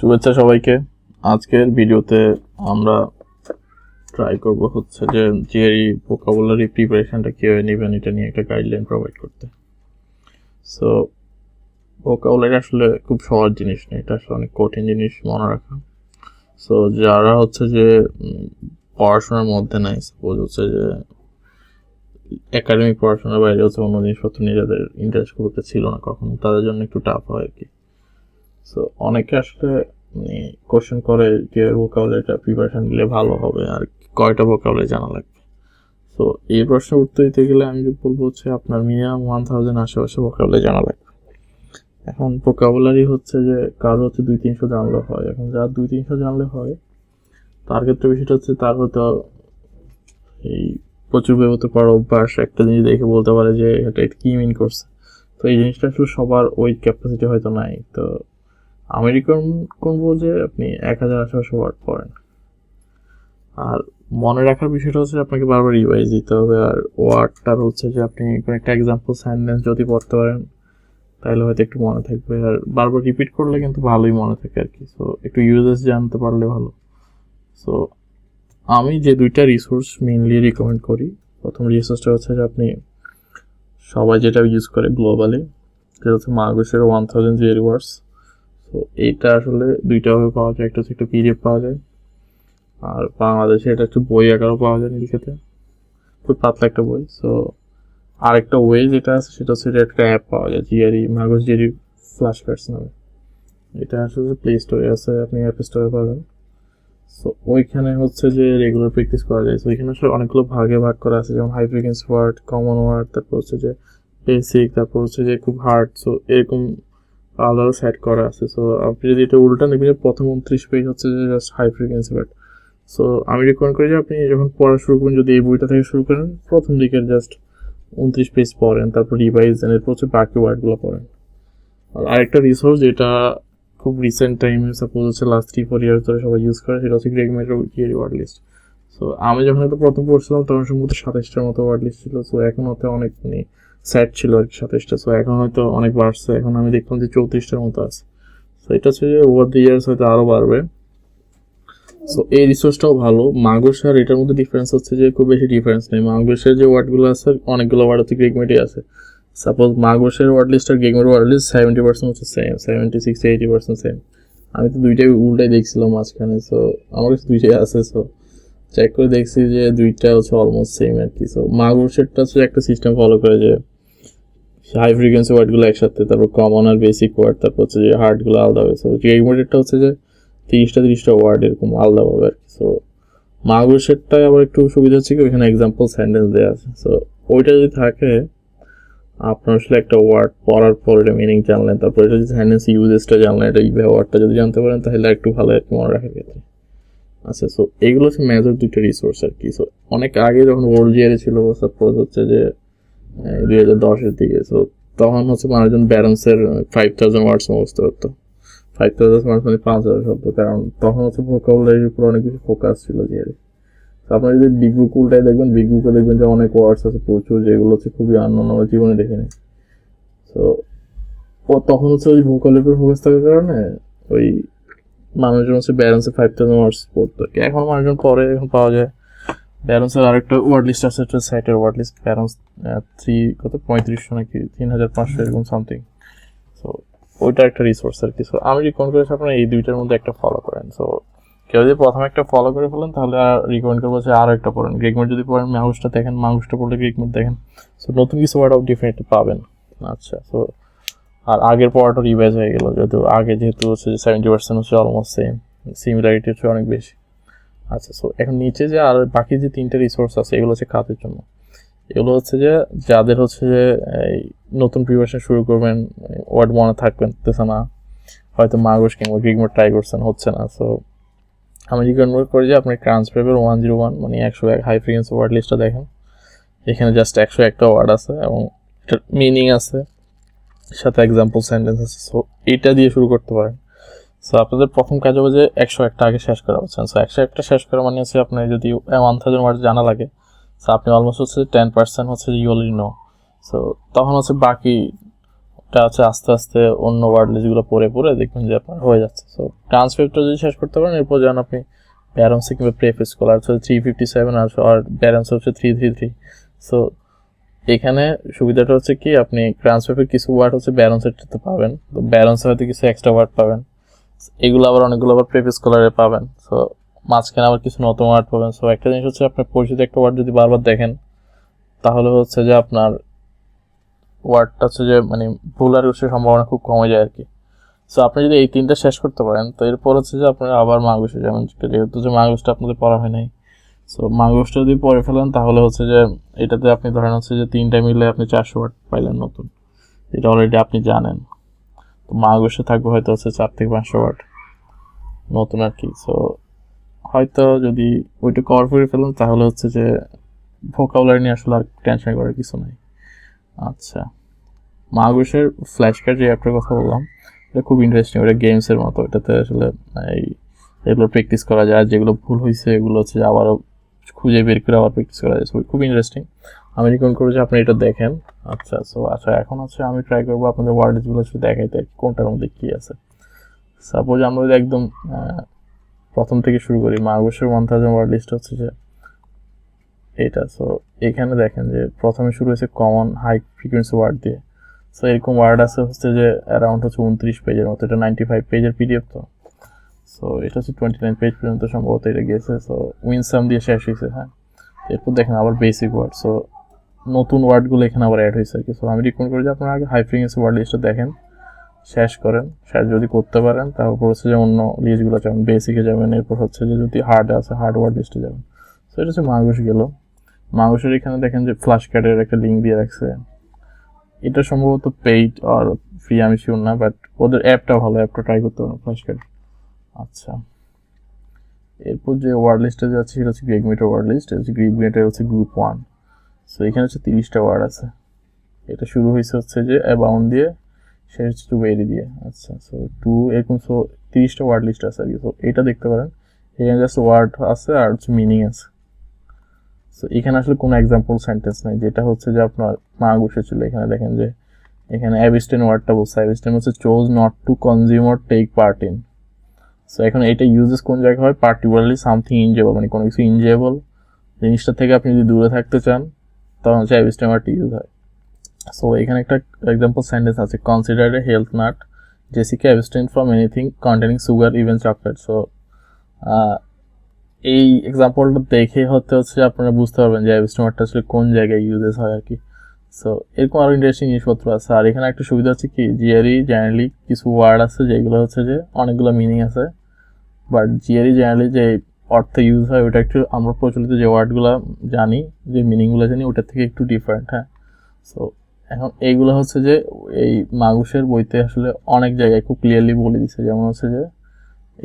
শুভেচ্ছা সবাইকে। আজকের ভিডিওতে আমরা ট্রাই করব হচ্ছে যে জিআরই ভোকাবুলারি প্রিপারেশনটা কীভাবে নেবেন, এটা নিয়ে একটা গাইডলাইন প্রোভাইড করতে। সো ভোকাবুলারি আসলে খুব সহজ জিনিস না, এটা আসলে অনেক কঠিন জিনিস মনে রাখা। সো যারা হচ্ছে যে পড়াশোনার মধ্যে নাই সাপোজ হচ্ছে যে একাডেমিক পড়াশোনার বাইরে হচ্ছে অন্য জিনিসপত্র নিয়ে যাদের ইন্টারেস্ট খুব একটা ছিল না কখনো, তাদের জন্য একটু টাফ হয় আর কি। সো অনেকে আসলে মানে কোশ্চেন করে যে ভোকাবুলারিটা প্রিপারেশন নিলে ভালো হবে আর কয়টা ভোকাবুলারি জানা লাগবে? সো এই প্রশ্ন উত্তর দিতে গেলে আমি যে বলব হচ্ছে আপনার মিনিমাম ওয়ান থাউজেন্ড আশেপাশে ভোকাবুলারি জানা লাগবে। এখন ভোকাবুলারি হচ্ছে যে কারও হচ্ছে দুই তিনশো জানলে হয়। এখন যার দুই তিনশো জানলে হয়, তার ক্ষেত্রে বিষয়টা হচ্ছে তার হয়তো এই প্রচুর ব্যবহৃত করার অভ্যাস, একটা জিনিস দেখে বলতে পারে যে এটা কি মিন করছে। তো এই জিনিসটা আসলে সবার ওই ক্যাপাসিটি হয়তো নাই। তো আমি রিকমেন্ড করব যে আপনি এক হাজার আশেপাশে ওয়ার্ড পড়েন আর মনে রাখার বিষয়টা হচ্ছে আপনাকে বারবার রিভাইজ দিতে হবে। আর ওয়ার্ডটার হচ্ছে যে আপনি কোনো একটা এক্সাম্পল সেন্টেন্স যদি পড়তে পারেন, তাহলে হয়তো একটু মনে থাকবে। আর বারবার রিপিট করলে কিন্তু ভালোই মনে থাকে আর কি। সো একটু ইউজেস জানতে পারলে ভালো। সো আমি যে দুইটা রিসোর্স মেনলি রিকমেন্ড করি, প্রথম রিসোর্সটা হচ্ছে যে আপনি সবাই যেটা ইউজ করে গ্লোবালি যেটা হচ্ছে মার্গসের ওয়ান থাউজেন্ড জিয়ারি ওয়ার্ডস তো এইটা আসলে দুইটাভাবে পাওয়া যায়। একটা হচ্ছে একটা পিডিএফ পাওয়া যায়। আর বাংলাদেশে এটা একটু বই আকারও পাওয়া যায় নীলক্ষেতে খুব পাতলা একটা বই। সো আরেকটা ওয়ে যেটা আছে সেটা হচ্ছে যে একটা অ্যাপ পাওয়া যায় GRE Magoosh GRE flash cards নামে। এটা আসলে প্লে স্টোরে আছে, আপনি অ্যাপ স্টোরে পাবেন। সো ওইখানে হচ্ছে যে রেগুলার প্র্যাকটিস করা যায়। সো ওইখানে আসলে অনেকগুলো ভাগে ভাগ করা আছে, যেমন high frequency word common word তারপর হচ্ছে যে বেসিক তারপর হচ্ছে যে খুব হার্ড সো এরকম আলাদা সেট করা আছে। সো আপনি যদি এটা উল্টা নেবেন প্রথম উনত্রিশ পেজ হচ্ছে যে just high frequency word so আমি রিকমেন্ড করি যে আপনি যখন পড়া শুরু করবেন, যদি এই বইটা থেকে শুরু করেন, প্রথম দিকের জাস্ট উনত্রিশ পেজ পড়েন, তারপর রিভাইজ দেন এরপর হচ্ছে বাকি ওয়ার্ডগুলো পড়েন। আর আরেকটা রিসোর্স যেটা খুব রিসেন্ট টাইমে সাপোজ হচ্ছে লাস্ট থ্রি ফোর ইয়ার্স ধরে সবাই ইউজ করে, সেটা হচ্ছে গ্রেগ গ্রেগমেটের থিয়ারি ওয়ার্ড লিস্ট সো আমি যখন এটা প্রথম পড়ছিলাম, তখন সম্ভবত সাতাশটার মতো ওয়ার্ড লিস্ট ছিল। সো এখন হয়তো অনেক মানে স্যাট ছিল আর কি সাতাশটা। সো এখন হয়তো অনেক বাড়ছে। এখন আমি দেখলাম যে চৌত্রিশটার মতো আছে। সো এটা হচ্ছে যে ওভার দ্য ইয়ার্স হয়তো আরও বাড়বে। সো এই রিসোর্সটাও ভালো। মাগুস আর এটার মধ্যে ডিফারেন্স হচ্ছে যে খুব বেশি ডিফারেন্স নেই। মাগুসের যে ওয়ার্ডগুলো আছে, অনেকগুলো ওয়ার্ড হচ্ছে গ্রেগমেটই আছে। সাপোজ মাগুসের ওয়ার্ড লিস্ট আর Gregmat word list seventy percent হচ্ছে same seventy six eighty percent same আমি তো দুইটাই উল্টাই দেখছিলাম মাঝখানে। সো আমার কাছে দুইটাই আছে। সো চেক করে দেখছি যে দুইটা হচ্ছে অলমোস্ট সেম আর কি। সো মাগুসেরটা হচ্ছে একটা সিস্টেম ফলো করে যে হাই ফ্রিকোয়েন্সি ওয়ার্ডগুলো একসাথে, তারপর কমন আর বেসিক ওয়ার্ড তারপর হচ্ছে যে হার্ডগুলো আলাদা হবে সো গ্রেগমেটেরটা হচ্ছে যে তিরিশটা তিরিশটা ওয়ার্ড এরকম আলাদাভাবে আর কি। সো মাগুর সেটটায় আবার একটু সুবিধা হচ্ছে কি, ওইখানে এক্সাম্পল সেন্টেন্স দেওয়া আছে। সো ওইটা যদি থাকে, আপনার আসলে একটা ওয়ার্ড পড়ার পর এটা মিনিং জানলেন, তারপর এটা যদি সেন্টেন্স ইউজেসটা জানলেন, এটা ব্যবহারটা যদি জানতে পারেন, তাহলে একটু ভালো একটু মনে রাখার ক্ষেত্রে। আচ্ছা সো এইগুলো হচ্ছে মেজর দুইটা রিসোর্স আর কি। সো অনেক আগে যখন ওয়ার্ল্ড জিয়ারে ছিল সাপোজ হচ্ছে যে দুই হাজার দশের দিকে সো তখন হচ্ছে মানুষজন ব্যালেন্সের ফাইভ থাউজেন্ড ওয়ার্ডস মুখস্থ করতো ফাইভ থাউজেন্ড ওয়ার্ডস মানে পাঁচ হাজার শব্দ, কারণ তখন হচ্ছে ভোকাবুলারির উপর অনেক বেশি ফোকাস ছিল জিয়ারে তো আপনারা যদি বিগ বুক উল্টাই দেখবেন বিগ বুকে দেখবেন যে অনেক ওয়ার্ডস আছে প্রচুর, যেগুলো হচ্ছে খুবই আনন্দ আমরা জীবনে দেখিনি। ও তখন হচ্ছে ওই ভোকালের উপর ফোকাস থাকার কারণে ওই মানুষজন হচ্ছে ব্যালেন্সে ফাইভ থাউজেন্ড ওয়ার্ডস পড়তো এখন মানুষজন পরে এখন পাওয়া যায় ব্যালেন্সের আরেকটা ওয়ার্ড লিস্ট আছে, একটা সাইটের ওয়ার্ড লিস্ট ব্যালেন্স থ্রি কত? পঁয়ত্রিশশো নাকি? তিন হাজার পাঁচশো এরকম সামথিং সো ওইটা একটা রিসোর্স আর কি। সো আমি রিকমেন্ড করেছি আপনারা এই দুইটার মধ্যে একটা ফলো করেন। সো কেউ যদি প্রথমে একটা ফলো করে ফেলেন, তাহলে আর রিকমেন্ড করব যে আরও একটা পড়েন। গ্রেগমেট যদি পড়েন মাউসটা দেখেন মাউসটা পড়লে গ্রেগমেট দেখেন। সো নতুন কিছু ওয়ার্ড অফ ডেফিনেটলি পাবেন। আচ্ছা সো আর আগের পড়াটা রিভাইজ হয়ে গেল যেহেতু আগে যেহেতু হচ্ছে সেভেন্টি পার্সেন্ট হচ্ছে অলমোস্ট সেম সিমিলারিটি হচ্ছে অনেক বেশি। আচ্ছা সো এখন নিচে যে আর বাকি যে তিনটে রিসোর্স আছে, এগুলো হচ্ছে কাজের জন্য। এগুলো হচ্ছে যে যাদের হচ্ছে যে এই নতুন প্রিপারেশন শুরু করবেন ওয়ার্ড মনে থাকবেন না, হয়তো মাগস কিংবা গ্রিগমোড ট্রাই করছেন, হচ্ছে না। সো আমি রিকমেন্ড করি যে আপনি ট্রান্সফারেবল ওয়ান জিরো ওয়ান মানে একশো এক হাই ফ্রিকোয়েন্সি ওয়ার্ড লিস্টটা দেখেন। এখানে জাস্ট একশো একটা ওয়ার্ড আছে এবং মিনিং আছে। সাথে এক্সাম্পল সেন্টেন্স আছে সো এটা দিয়ে শুরু করতে পারেন। সো আপনাদের প্রথম কাজ হবে যে একশো একটা আগে শেষ করা হচ্ছে সো একশো একটা শেষ করা মানে হচ্ছে আপনার যদি ওয়ান থাউজেন্ড ওয়ার্ড জানা লাগে সো আপনি অলমোস্ট হচ্ছে টেন পার্সেন্ট হচ্ছে ইউ নো সো তখন হচ্ছে বাকি ওয়ার্ডটা আছে আস্তে আস্তে অন্য ওয়ার্ড লিস্টগুলো পড়ে পড়ে দেখবেন যে আপনার হয়ে যাচ্ছে। সো ট্রান্সক্রিপ্টটা যদি শেষ করতে পারেন, এরপর যেন আপনি ব্যারামসে কিংবা প্রেফেস কলার হচ্ছে থ্রি ফিফটি সেভেন আর ব্যারামসে হচ্ছে থ্রি থ্রি থ্রি সো এখানে সুবিধাটা হচ্ছে কি, আপনি ট্রান্সফারের কিছু ওয়ার্ড হচ্ছে ব্যালেন্সেরটাতে পাবেন। তো ব্যালেন্সে হয়তো কিছু এক্সট্রা ওয়ার্ড পাবেন। এগুলো আবার অনেকগুলো আবার প্রেফেস কলারে পাবেন। সো মাঝখানে আবার কিছু নতুন ওয়ার্ড পাবেন। সো একটা জিনিস হচ্ছে আপনার পরিচিত একটা ওয়ার্ড যদি বারবার দেখেন, তাহলে হচ্ছে যে আপনার ওয়ার্ডটা হচ্ছে যে মানে ভুল আর সম্ভাবনা খুব কমে যায় আর কি সো আপনি যদি এই তিনটা শেষ করতে পারেন, তো এরপর হচ্ছে যে আপনার আবার মাগুসে যেমন যেহেতু যে মাগুসটা আপনাদের পড়া হয় নাই। সো মাগুসটা যদি পরে ফেলেন, তাহলে হচ্ছে যে, এটাতে আপনি ধরেন হচ্ছে যে তিনটা মিলে আপনি চারশো ওয়াট পাইলেন নতুন। এটা অলরেডি আপনি জানেন। তো মাগুসে থাকবে হয়তো হচ্ছে চার থেকে পাঁচশো ওয়াট নতুন আর কি। সো হয়তো যদি ওইটা কভার করে ফেলেন, তাহলে হচ্ছে যে ভোকাবুলারি নিয়ে আসলে আর টেনশন করার কিছু নাই। আচ্ছা। মাগুসের ফ্ল্যাশ কার্ড যে অ্যাপটার কথা বললাম, এটা খুব ইন্টারেস্টিং ওটা গেমসের মতো। এটাতে আসলে এই, এগুলো প্র্যাকটিস করা যায়। আর যেগুলো ভুল হয়েছে এগুলো হচ্ছে আবারও খুঁজে বের করে আবার প্র্যাকটিস করা যায়। খুব ইন্টারেস্টিং আমি রিকমেন্ড করব যে আপনি এটা দেখেন। আচ্ছা সো আচ্ছা এখন হচ্ছে আমি ট্রাই করব আপনাদের ওয়ার্ডগুলো শুধু দেখাইতে কোনটার মধ্যে কী আছে। সাপোজ আমরা যদি একদম প্রথম থেকে শুরু করি মার্গসের ওয়ান থাউজেন্ড ওয়ার্ড লিস্ট হচ্ছে যে এটা। সো এখানে দেখেন যে প্রথমে শুরু হয়েছে কমন হাই ফ্রিকোয়েন্সি ওয়ার্ড দিয়ে। সো এরকম ওয়ার্ড আছে হচ্ছে যে অ্যারাউন্ড হচ্ছে উনত্রিশ পেজের মতো। এটা নাইনটি ফাইভ পেজের পিডিএফ তো। সো এটা হচ্ছে টোয়েন্টি নাইন পেজ পর্যন্ত সম্ভবত এটা গিয়েছে সো উইনসাম দিয়ে শেষ হয়েছে হ্যাঁ? এরপর দেখেন আবার বেসিক ওয়ার্ড সো নতুন ওয়ার্ডগুলো এখানে আবার অ্যাড হয়েছে আর কি। সো আমি রিকমেন্ড করি যে আপনারা আগে হাই ফ্রিকোয়েন্সি ওয়ার্ড লিস্টটা দেখেন, শেষ করেন, শেষ যদি করতে পারেন, তারপর হচ্ছে যে অন্য লিস্টগুলো যাবেন বেসিকে যাবেন, এরপর হচ্ছে যে যদি হার্ড আছে হার্ড ওয়ার্ড লিস্টে যাবেন। সো এটা হচ্ছে মাগুস গেল। মাগুসের এখানে দেখেন যে ফ্ল্যাশ কার্ডের একটা লিঙ্ক দিয়ে রাখছে। এটা সম্ভবত পেইড আর ফ্রি আমি শিওর না বাট ওদের অ্যাপটা ভালো অ্যাপটা ট্রাই করতে পারেন ফ্ল্যাশ কার্ড আচ্ছা। এরপর যে ওয়ার্ড লিস্টে যাচ্ছে, সেটা হচ্ছে গ্রেগমেটের ওয়ার্ড লিস্ট হচ্ছে গ্রেগমেটের হচ্ছে গ্রুপ ওয়ান সো এখানে হচ্ছে তিরিশটা ওয়ার্ড আছে। এটা শুরু হয়েছে হচ্ছে যে অ্যাবাউন্ড দিয়ে, শেষ হচ্ছে টু ভেরি দিয়ে। আচ্ছা সো টু এরকম সো তিরিশটা ওয়ার্ড লিস্ট আছে আর কি সো এটা দেখতে পারেন। এখানে জাস্ট ওয়ার্ড আছে আর হচ্ছে মিনিং আছে। সো এখানে আসলে কোনো এক্সাম্পল সেন্টেন্স নাই। যেটা হচ্ছে যে আপনার মা বসেছিল এখানে, দেখেন যে এখানে অ্যাবিস্টেন ওয়ার্ডটা বলছে। অ্যাবিস্টেন হচ্ছে chose not to consumer take part in so এখন এটা ইউজেস কোন জায়গায় হয়? পার্টিকুলারলি সামথিং ইনজেবল মানে কোনো কিছু ইনজেবল জিনিসটা থেকে আপনি যদি দূরে থাকতে চান, তখন হচ্ছে অ্যাবিস্টেন ওয়ার্ডটি ইউজ হয়। সো এখানে একটা এক্সাম্পল সেন্টেন্স আছে consider a health nut Jessica abstain from anything containing sugar even chocolate so এই এক্সাম্পলটা দেখে হতে হচ্ছে আপনারা বুঝতে পারবেন যে অ্যাবিস্টোমারটা আসলে কোন জায়গায় ইউজেস হয় আর কি। সো এরকম আরও ইন্টারেস্টিং জিনিসপত্র আছে। আর এখানে একটা সুবিধা হচ্ছে কি জিআরই জেনারেলি কিছু ওয়ার্ড আছে যেগুলো হচ্ছে যে অনেকগুলো মিনিং আছে। বাট জিআরই জেনারেলি যে অর্থে ইউজ হয়, ওটা একটু আমরা প্রচলিত যে ওয়ার্ডগুলো জানি, যে মিনিংগুলো জানি, ওটার থেকে একটু ডিফারেন্ট হ্যাঁ? সো এখন এইগুলো হচ্ছে যে এই মাগুসের বইতে আসলে অনেক জায়গায় খুব ক্লিয়ারলি বলে দিছে। যেমন হচ্ছে যে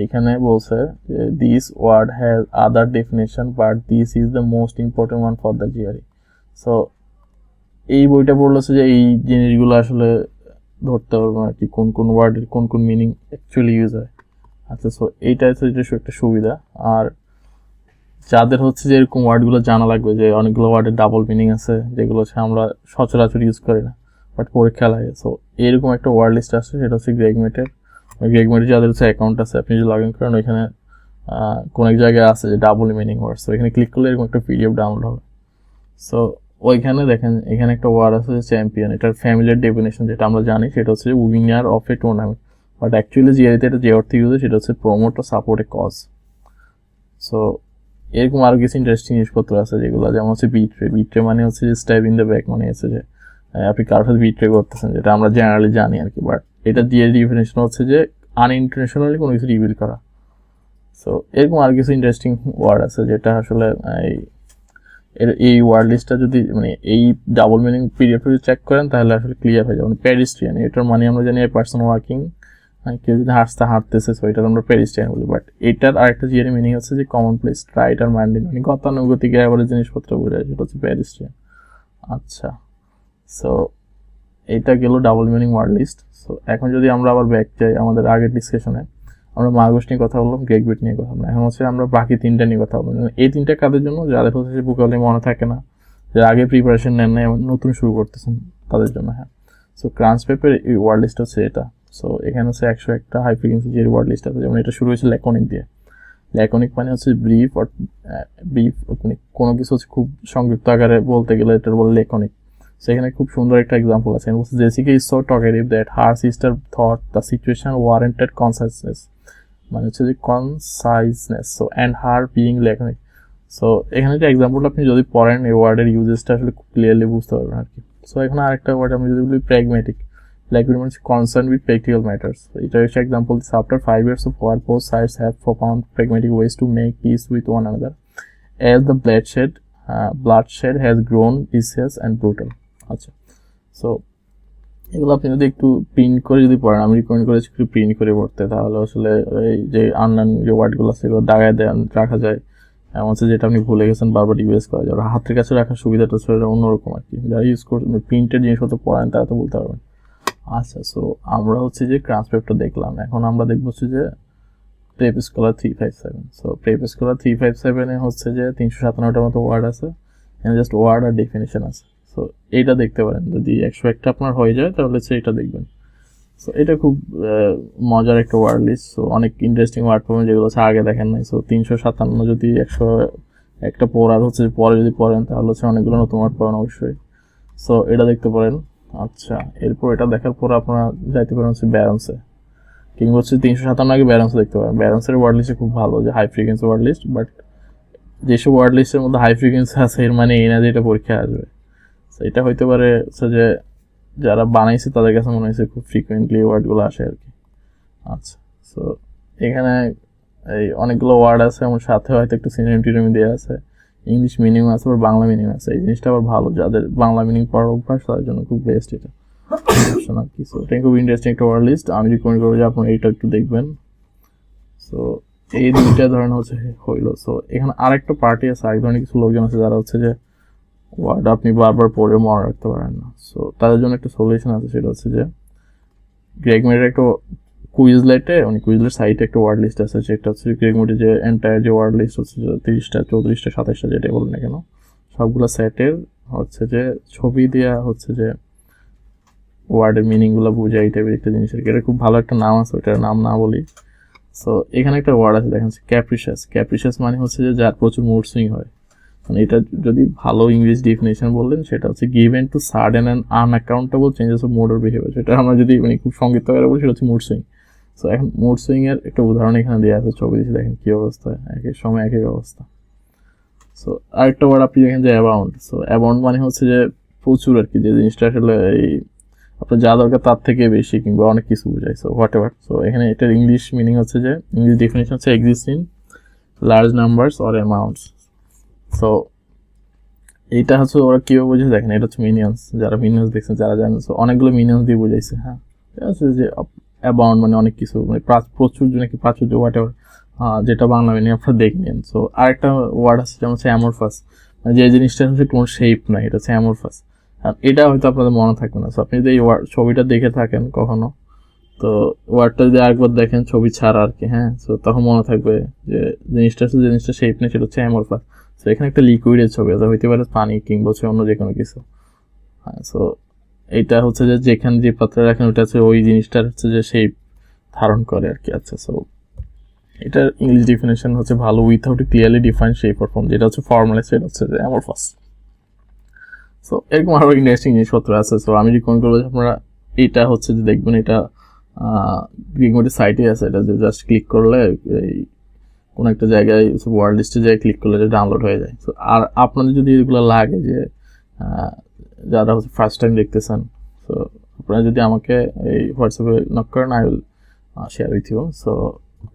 এখানে বলছে যে this word has other definition but this is the most important one for the GRE so এই বইটা পড়ল হচ্ছে যে এই জিনিসগুলো আসলে ধরতে পারব আর কি, কোন কোন ওয়ার্ডের কোন কোন মিনিং অ্যাকচুয়ালি ইউজ হয়। আচ্ছা সো এইটা হচ্ছে যেটা একটা সুবিধা। আর যাদের হচ্ছে যে এরকম ওয়ার্ডগুলো জানা লাগবে যে অনেকগুলো ওয়ার্ডের ডাবল মিনিং আছে, যেগুলো হচ্ছে আমরা সচরাচর ইউজ করি না বাট পরীক্ষা লাগে। সো এরকম একটা ওয়ার্ড লিস্ট আছে সেটা হচ্ছে গ্রেগমেটের গ্রেগমেটের যাদের হচ্ছে অ্যাকাউন্ট আছে, আপনি যদি লগ ইন করেন, ওইখানে কোনো এক জায়গায় আছে যে ডাবল মিনিং ওয়ার্ড সো এখানে ক্লিক করলে এরকম একটা পিডিএফ ডাউনলোড হবে। সো ওইখানে দেখেন, এখানে একটা ওয়ার্ড আছে চ্যাম্পিয়ন এটার ফ্যামিলিয়ার ডেফিনেশন যেটা আমরা জানি, সেটা হচ্ছে winner of a tournament but actually জিআরিতে এটা যে অর্থে ইউজ হয়, সেটা হচ্ছে promote support a cause so এরকম আরও কিছু ইন্টারেস্টিং জিনিসপত্র আছে যেগুলো, যেমন হচ্ছে বিট্রে বিট্রে মানে হচ্ছে যে স্ট্যাব ইন দ্য ব্যাক মানে হচ্ছে যে আপনি কারোর সাথে বিট্রে করতেছেন, যেটা আমরা জেনারেলি জানি আর কি বাট এটা দিয়ে ডিফিনেশন হচ্ছে যে আনইন্টারন্যাশনালি কোনো কিছু রিভিল করা। সো এরকম আর কিছু ইন্টারেস্টিং ওয়ার্ড আছে যেটা আসলে এর, এই ওয়ার্ড লিস্টটা যদি মানে এই ডাবল মিনিং পিরিয়ড যদি চেক করেন, তাহলে আসলে ক্লিয়ার হয়ে যাবে। প্যারিস্ট্রিয়ান এটার মানে আমরা জানি পার্সন ওয়ার্কিং কেউ যদি হাঁটতে হাঁটতেছে সো এটার আমরা প্যারিস্ট্রিয়ান বলি। বাট এটার আরেকটা জিয়ারি মিনিং হচ্ছে যে কমন প্লেস রাইট আর মাইন্ডিং মানে গতানুগতিক এবারের জিনিসপত্র বোঝায় সেটা হচ্ছে প্যারিস্ট্রিয়ান আচ্ছা সো এইটা গেল double meaning word list so এখন যদি আমরা আবার ব্যাক যাই আমাদের আগের ডিসকাশনে আমরা মাগস নিয়ে কথা বললাম গেকবিট নিয়ে কথা বললাম। এখন হচ্ছে আমরা বাকি তিনটা নিয়ে কথা বললাম। এই তিনটা কাদের জন্য? যাদের হচ্ছে বুকালে মনে থাকে না যে আগে প্রিপারেশন নেন না নতুন শুরু করতেছেন, তাদের জন্য হ্যাঁ। সো ক্রান্স পেপের এই ওয়ার্ড লিস্ট হচ্ছে এটা। সো এখানে হচ্ছে একশো একটা হাই ফ্রিকোয়েন্সি যে ওয়ার্ড লিস্ট আছে, যেমন এটা শুরু হয়েছে ল্যাকনিক দিয়ে। ল্যাকনিক মানে হচ্ছে ব্রিফ অর ব্রিফ মানে কোনো কিছু হচ্ছে খুব সংযুক্ত আকারে বলতে গেলে এটার বলে লেকনিক সেখানে খুব সুন্দর একটা এক্সাম্পল আছে। বলছে Jessica is so talkative that her sister thought the situation warranted consciousness মানে হচ্ছে যে conciseness so and her being laconic so এখানে যে এক্সাম্পলটা আপনি যদি পড়েন, এই ওয়ার্ডের ইউজেসটা আসলে খুব ক্লিয়ারলি বুঝতে পারবেন আর কি সো এখানে আরেকটা ওয়ার্ড আমি যদি বলি প্র্যাগমেটিক প্র্যাগমেটিক মানে কনসার্ন উইথ প্র্যাকটিক্যাল ম্যাটার্স এটা হচ্ছে example this after five years of war both sides have found pragmatic ways to make peace with one another as the bloodshed bloodshed has grown vicious and brutal আচ্ছা। So এগুলো আপনি যদি একটু print করে যদি পড়েন, আমি রিকমেন্ড করেছি একটু প্রিন্ট করে পড়তে, তাহলে আসলে এই যে আনলান যে ওয়ার্ডগুলো আছে, এগুলো দাগায় দেন রাখা যায়। এমন হচ্ছে যেটা আপনি ভুলে গেছেন, বারবার ইউজ করা যায়। হাতের কাছে রাখার সুবিধাটা অন্যরকম আর কি। যারা ইউজ করছেন প্রিন্টের জিনিসপত্র পড়েন তারা তো বলতে পারবেন। আচ্ছা সো আমরা হচ্ছে যে ট্রান্সপেক্টটা দেখলাম। এখন আমরা দেখব হচ্ছে যে prep scholar three five seven so prep scholar three five সেভেনে হচ্ছে যে তিনশো সাতান্নটার মতো ওয়ার্ড আছে এখানে জাস্ট ওয়ার্ড আর ডেফিনেশন আছে। সো এইটা দেখতে পারেন। যদি একশো একটা আপনার হয়ে যায়, তাহলে হচ্ছে এটা দেখবেন। সো এটা খুব মজার একটা ওয়ার্ড লিস্ট সো অনেক ইন্টারেস্টিং ওয়ার্ড পাবেন যেগুলো হচ্ছে আগে দেখেন নাই। সো তিনশো সাতান্ন যদি একশো একটা পড়ার হচ্ছে, পরে যদি পড়েন, তাহলে হচ্ছে অনেকগুলো নতুন ওয়ার্ড পাবেন অবশ্যই। সো এটা দেখতে পারেন। আচ্ছা এরপর এটা দেখার পর আপনারা যাইতে পারেন হচ্ছে ব্যালেন্সে কিংবা হচ্ছে তিনশো সাতান্ন আগে ব্যালেন্সে দেখতে পারেন। ব্যালেন্সের ওয়ার্ড লিস্টে খুব ভালো, যে high frequency word list but যেসব ওয়ার্ড লিস্টের মধ্যে হাই ফ্রিকোয়েন্সি আছে, এর মানে এই না যে এটা পরীক্ষা আসবে। এটা হইতে পারে হচ্ছে যে যারা বানাইছে, তাদের কাছে মনে হয়েছে খুব ফ্রিকুয়েন্টলি ওয়ার্ডগুলো আসে আর কি। আচ্ছা সো এখানে এই অনেকগুলো ওয়ার্ড আছে এবং সাথে হয়তো একটু সিনেমি দেওয়া আছে। ইংলিশ মিনিং আছে, আবার বাংলা মিনিং আছে। এই জিনিসটা আবার ভালো, যাদের বাংলা মিনিং পড়ার অভ্যাস, তাদের জন্য খুব বেস্ট এটা। আর কি এটা খুব ইন্টারেস্টিং একটা ওয়ার্ড লিস্ট আমি রিকমেন্ড করব যে আপনারা এইটা একটু দেখবেন। সো এই দুইটা ধরেন হচ্ছে হইল। সো এখানে আরেকটা পার্টি আছে, আরেক ধরনের কিছু লোকজন আছে যারা হচ্ছে যে ওয়ার্ড আপনি বারবার পড়ে মনে রাখতে পারেন না। সো তাদের জন্য একটা সলিউশন আছে, সেটা হচ্ছে যে গ্রেগমেটের একটা কুইজলেটে মানে কুইজলেট সাইটে একটা ওয়ার্ড লিস্ট আছে সেটা হচ্ছে গ্রেগমেটের যে এন্টায়ার যে ওয়ার্ড লিস্ট হচ্ছে তিরিশটা, চৌত্রিশটা, সাতাশটা যেটা বলেন না কেন, সবগুলো সেটের হচ্ছে যে ছবি দেওয়া হচ্ছে যে ওয়ার্ডের মিনিংগুলো বোঝায় এই টাইপের একটা জিনিস আর কি। এটা খুব ভালো একটা নাম আছে, ওইটার নাম না বলি। সো এখানে একটা ওয়ার্ড আছে, দেখেন ক্যাপ্রিশাস ক্যাপ্রিশাস মানে হচ্ছে যে যার প্রচুর মুড সুইং হয়। মানে এটা যদি ভালো ইংলিশ ডিফিনেশন বললেন, সেটা হচ্ছে given to sudden and unaccountable changes of mood or behaviour সেটা আমরা যদি মানে খুব সংগীত করে বলি, সেটা হচ্ছে মুড সুইং সো এখন মুড সুইং এর একটা উদাহরণ এখানে দেওয়া আছে, ছবি দিয়েছে, দেখেন কী অবস্থা, এক এক সময় এক এক অবস্থা। সো আরেকটা ওয়ার্ড আপনি দেখেন যে অ্যামাউন্ট সো অ্যামাউন্ট মানে হচ্ছে যে প্রচুর আর কি যে জিনিসটা আসলে এই আপনার যা দরকার তার থেকে বেশি কিংবা অনেক কিছু বোঝায় সো হোয়াট এভার সো এখানে এটার ইংলিশ মিনিং হচ্ছে যে ইংলিশ ডেফিনেশন হচ্ছে exist existing large numbers or amounts so এইটা হচ্ছে ওরা কীভাবে বোঝে দেখেন, এটা হচ্ছে মিনিয়ন্স যারা মিনিয়ন্স দেখছেন, যারা জানেন সো অনেকগুলো মিনিয়ন্স দিয়ে বোঝাইছে হ্যাঁ। ঠিক আছে, যে অ্যাবাউন্ড মানে অনেক কিছু মানে প্রচুর নাকি প্রাচুর্য হোয়াট এভার যেটা বাংলা মিনিং আপনারা দেখে নিন। সো আরেকটা ওয়ার্ড আছে যেমন হচ্ছে অ্যামোরফাস যে জিনিসটা হচ্ছে কোনো শেপ নাই, এটা হচ্ছে অ্যামোরফাস এটা হয়তো আপনাদের মনে থাকবে না। সো আপনি যদি এই ওয়ার্ড ছবিটা দেখে থাকেন কখনো, তো ওয়ার্ডটা যদি একবার দেখেন, ছবি ছাড়া আর কি হ্যাঁ? সো তখন মনে থাকবে যে জিনিসটা হচ্ছে, জিনিসটা শেপ নেই, সেটা হচ্ছে অ্যামোরফাস সো এখানে একটা লিকুইডের ছবি আছে, হইতে পারে পানি কিংবা হচ্ছে অন্য যে কোনো কিছু। হ্যাঁ সো এইটা হচ্ছে যে যেখানে যে পাত্রে রাখেন ওটা হচ্ছে ওই জিনিসটার হচ্ছে যে সেই ধারণ করে আর কি। আচ্ছা সো এটার ইংলিশ ডিফিনেশন হচ্ছে ভালো without clearly define shape or form যেটা হচ্ছে ফর্মালে সেটা হচ্ছে যে অ্যামোরফাস সো এরকম আরও ইন্টারেস্টিং জিনিসপত্র আছে সো আমি রিকমেন্ড করব যে আপনারা এটা হচ্ছে যে দেখবেন, এটা গ্রিগমোটির সাইটে আছে, এটা যে জাস্ট ক্লিক করলে এই কোনো একটা জায়গায় ওয়ার্ল্ড লিস্টে যায় ক্লিক করলে এটা ডাউনলোড হয়ে যায়। সো আর আপনাদের যদি এগুলো লাগে যে যারা হচ্ছে ফার্স্ট টাইম দেখতেছেন সো আপনারা যদি আমাকে এই হোয়াটসঅ্যাপে নক করেন I will share with you so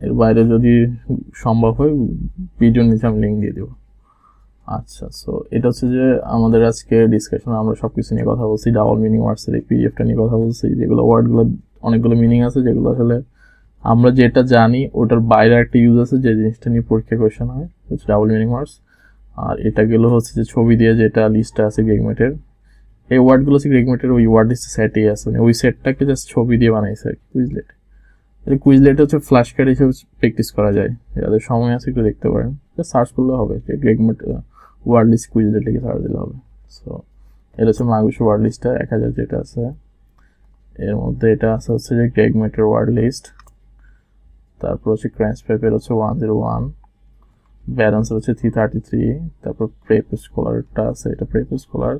এর বাইরে যদি সম্ভব হয় ভিডিওর নিচে আমি লিঙ্ক দিয়ে দেবো। আচ্ছা সো এটা হচ্ছে যে আমাদের আজকে ডিসকাশন আমরা সব কিছু নিয়ে কথা বলছি ডাবল মিনিং ওয়ার্ডসের এই পিডিএফটা নিয়ে কথা বলছি, যেগুলো ওয়ার্ডগুলো অনেকগুলো মিনিং আছে, যেগুলো আসলে আমরা যেটা জানি, ওটার বাইরে একটা ইউজ আছে, যে জিনিসটা নিয়ে পরীক্ষা কোয়েশন হয় হচ্ছে ডাবল মিনিং ওয়ার্ডস আর এটা গেলো হচ্ছে যে ছবি দিয়ে যেটা লিস্টটা আছে গ্রেগমেটের এই ওয়ার্ডগুলো হচ্ছে গ্রেগমেটের ওই ওয়ার্ড লিস্টে সেটেই আছে। মানে ওই সেটটাকে জাস্ট ছবি দিয়ে বানাইছে আর কি কুইজলেট কুইজলেট হচ্ছে ফ্ল্যাশ কার্ড হিসেবে প্র্যাকটিস করা যায়। যাদের সময় আছে একটু দেখতে পারেন। সার্চ করলে হবে। গ্রেগমেট ওয়ার্ড লিস্ট কুইজলেট লিখে সার্চ দিলে হবে। সো এটা হচ্ছে মাগুস ওয়ার্ড লিস্টটা এক হাজার যেটা আছে। এর মধ্যে এটা আছে হচ্ছে যে গ্রেগমেটের ওয়ার্ড লিস্ট তারপর হচ্ছে ক্র্যান্স পেপের হচ্ছে ওয়ান জিরো ওয়ান ব্যালেন্স হচ্ছে থ্রি থার্টি থ্রি তারপর প্রেপ স্কলারটা আছে, এটা প্রেপ স্কলার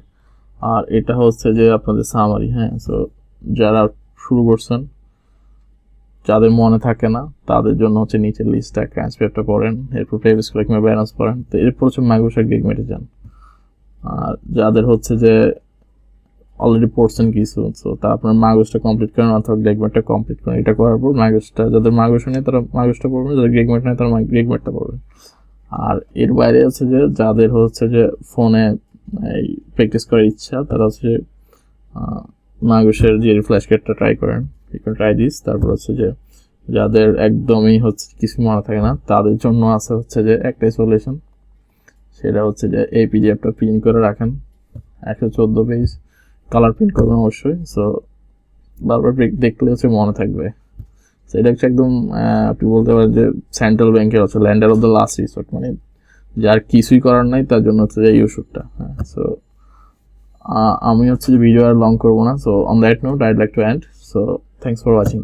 আর এটা হচ্ছে যে আপনাদের সামারি হ্যাঁ? সো যারা শুরু করছেন, যাদের মনে থাকে না, তাদের জন্য হচ্ছে নিচের লিস্টটা ট্রান্সপেক্টটা করেন এরপর প্রেপ স্কলার কিংবা ব্যালেন্স করেন তো এরপর হচ্ছে মাইগ্রোসার গেগমেটে যান। আর যাদের হচ্ছে যে অলরেডি পড়ছেন কিছু সো তা আপনার মাগজটা কমপ্লিট করেন, অথবা গ্রেগমেটটা কমপ্লিট করেন, এটা করার পর মাগজটা যাদের মাগজ নেই, তারা মাগজটা পড়বেন, যাদের গ্রেগমেট নেই, তারা গ্রেগমেটটা পড়বেন। আর এর বাইরে আছে যে, যাদের হচ্ছে যে ফোনে এই প্র্যাকটিস করার ইচ্ছা, তারা হচ্ছে যে মাগজের যে ফ্ল্যাশ কার্ডটা ট্রাই করেন ট্রাই দিস তারপর হচ্ছে যে যাদের একদমই হচ্ছে কিছু মনে থাকে না, তাদের জন্য আছে হচ্ছে যে একটাই সলিউশন সেটা হচ্ছে যে এই পিডিএফটা প্রিন্ট করে রাখেন, একশো চোদ্দ পেজ কালার প্রিন্ট করবেন অবশ্যই সো বারবার দেখলে হচ্ছে মনে থাকবে। এটা হচ্ছে একদম আপনি বলতে পারেন যে সেন্ট্রাল ব্যাংকের হচ্ছে lender of the last resort মানে যার কিছুই করার নাই, তার জন্য হচ্ছে যে এই ওষুধটা হ্যাঁ সো আমি হচ্ছে যে ভিডিও আর লং করব না so on that note I'd like to and so thanks for watching